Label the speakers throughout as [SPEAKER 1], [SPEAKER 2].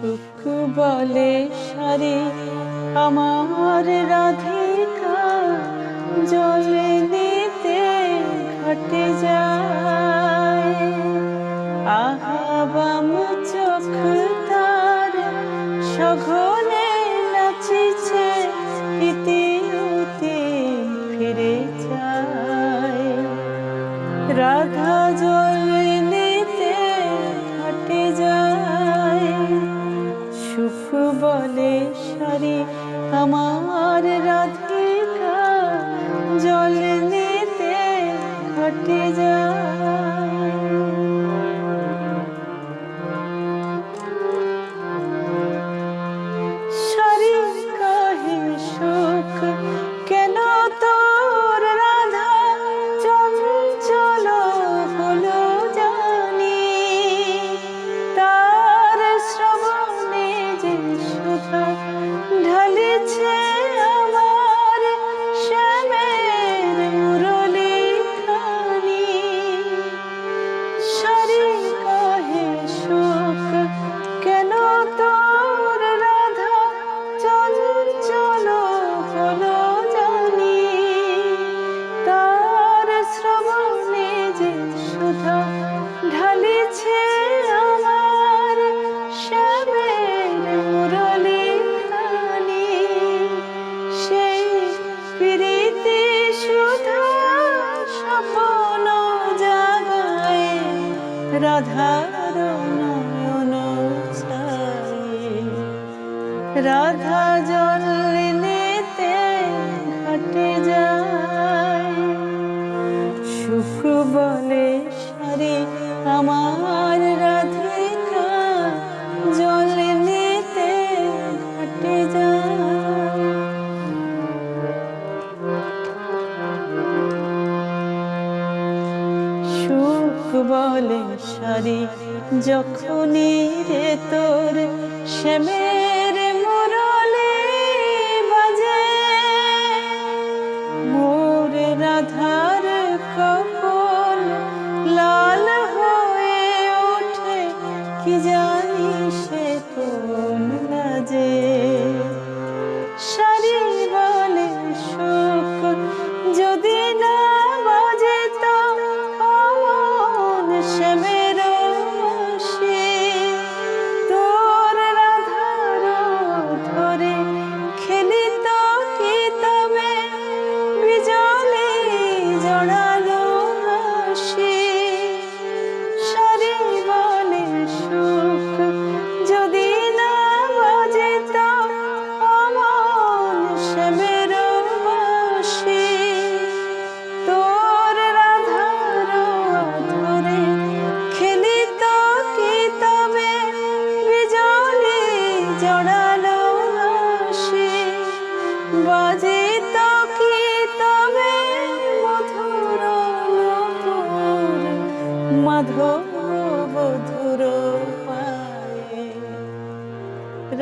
[SPEAKER 1] সুখ বলে সারে, আমার রাধিকা জলে নিতে ঘটে যায়। আহাবাম চোখ তার সঘনে নাচিছে ইতি উতি ফিরে যায়। রাধা জলে amar. রাধার নয়ন রাধা জল নিতে যায় শুক্র বলে সারি আমার সুখ বলে সারি যখনই রে তোর শ্যামে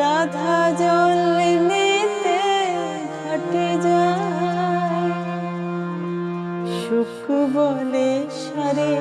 [SPEAKER 1] রাধা জল নিতে ঘাটে যায়। সুখ বলে সারে